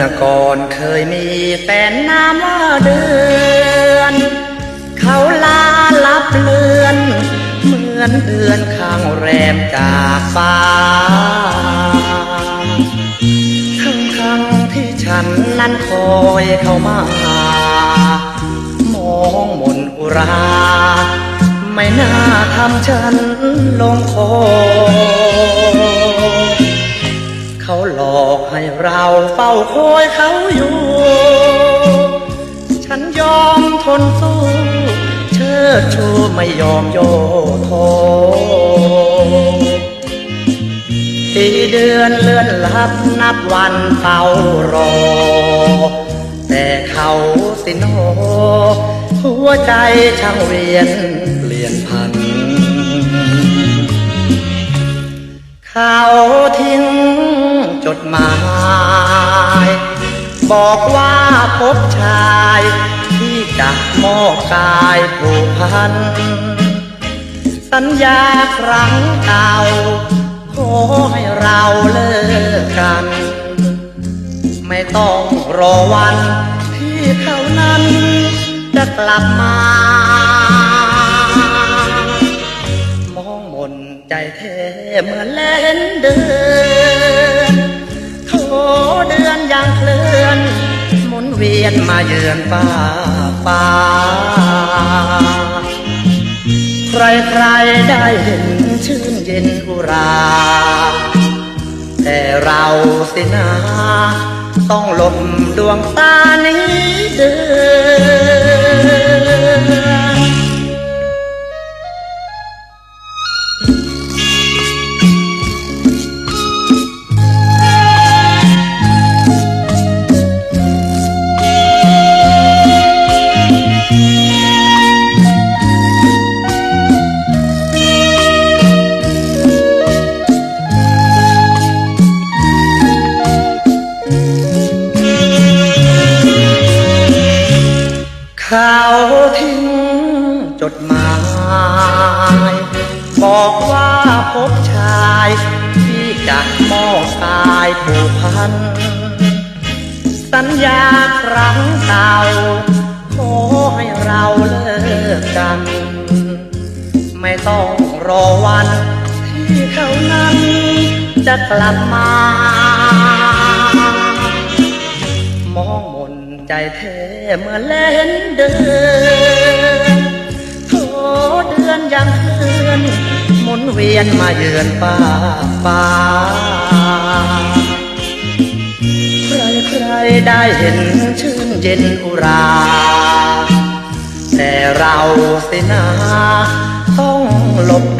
ื่อก่อนเคยมีแฟนนามว่าเดือน เขาลาลับเลือน เหมือนเดือนข้างแรมจากฟ้า ทั้งทั้งที่ฉันนั้นคอยเข้ามา มองมนอุรา ไม่น่าทำฉันลงคอ เขาหลอกให้เราเฝ้าคอยเขาอยู่ ฉันยอมทนสู้ เชิดชูไม่ยอมโยโทปีเดือนเลื่อนลับนับวันเฝ้ารอ แต่เขาสิโนหัวใจช่างเวียนเปลี่ยนพัน เขาทิ้ง ดหมาย บอกว่าพบชาย ที่จะมอบกายผูกพัน สัญญาครั้งเก่า ขอให้เราเลิกกัน ไม่ต้องรอวันที่เขานั้นจะกลับมา มองมนใจแท้เหมือนเล่นเดิน เดือนยังเคลื่อน หมุนเวียนมาเยือนฟ้าฟ้าใครใครได้เห็นชื่นเย็นอุรา แต่เราสินาต้องหลบดวงตานี้เดือน ทิ้งจดหมาย บอกว่าพบชาย ที่จะมอบกายผูกพัน สัญญาครั้งเก่าขอให้เราเลิกกัน ไม่ต้องรอวัน ที่เขานั้นจะกลับมา ใจแท้เมื่อเล่นเดินโถเดือนยังเคลื่อนหมุนเวียนมาเยือนฟ้าฟ้าใครใครได้เห็นชื่นเย็นอุรา แต่เราสินาต้องหลบด